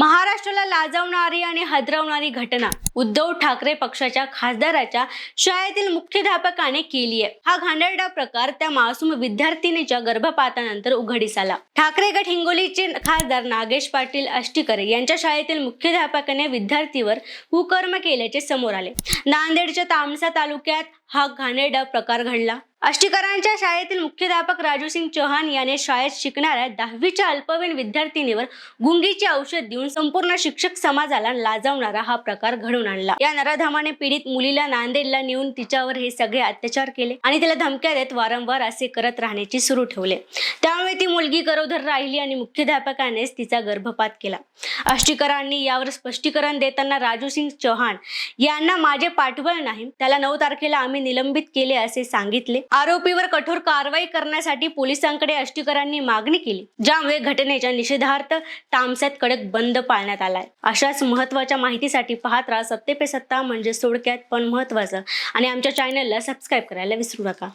महाराष्ट्राला लाजवणारी आणि हदरवणारी घटना उद्धव ठाकरे पक्षाच्या खासदाराच्या शाळेतील मुख्याध्यापकाने केली आहे. हा घाणेरडा प्रकार त्या मासूम विद्यार्थिनीच्या गर्भपातानंतर उघडीस आला. ठाकरे गट हिंगोलीचे खासदार नागेश पाटील आष्टीकर यांच्या शाळेतील मुख्याध्यापकाने विद्यार्थीवर कुकर्म केल्याचे समोर आले. नांदेडच्या तामसा तालुक्यात हा घाणेरडा प्रकार घडला. अष्टीकरांच्या शाळेतील मुख्याध्यापक राजू सिंग चौहान याने शाळेत शिकणाऱ्या दहावीच्या अल्पवयीन विद्यार्थिनीवर गुंगीचे औषध देऊन संपूर्ण शिक्षक समाजाला लाजवणारा हा प्रकार घडून आणला. या नराधामाने पीडित मुलीला नांदेडला नेऊन तिच्यावर हे सगळे अत्याचार केले आणि तिला धमक्या देत वारंवार असे करत राहण्याची सुरू ठेवले. त्यामुळे ती मुलगी गरोदर राहिली आणि मुख्याध्यापकानेच तिचा गर्भपात केला. अष्टीकरांनी यावर स्पष्टीकरण देताना राजू सिंग चौहान यांना माझे पाठबळ नाही. त्याला नऊ तारखेला आम्ही निलंबित केले असे सांगितले. आरोपीवर कठोर कारवाई करण्यासाठी पोलिसांकडे अष्टीकरांनी मागणी केली ज्यामुळे घटनेच्या निषेधार्थ तामस्यात कडक बंद पाळण्यात आलाय. अशाच महत्त्वाच्या माहितीसाठी पाहत राहा सत्ते पे सत्ता म्हणजे सोडक्यात पण महत्वाचं आणि आमच्या चॅनलला सबस्क्राईब करायला विसरू नका.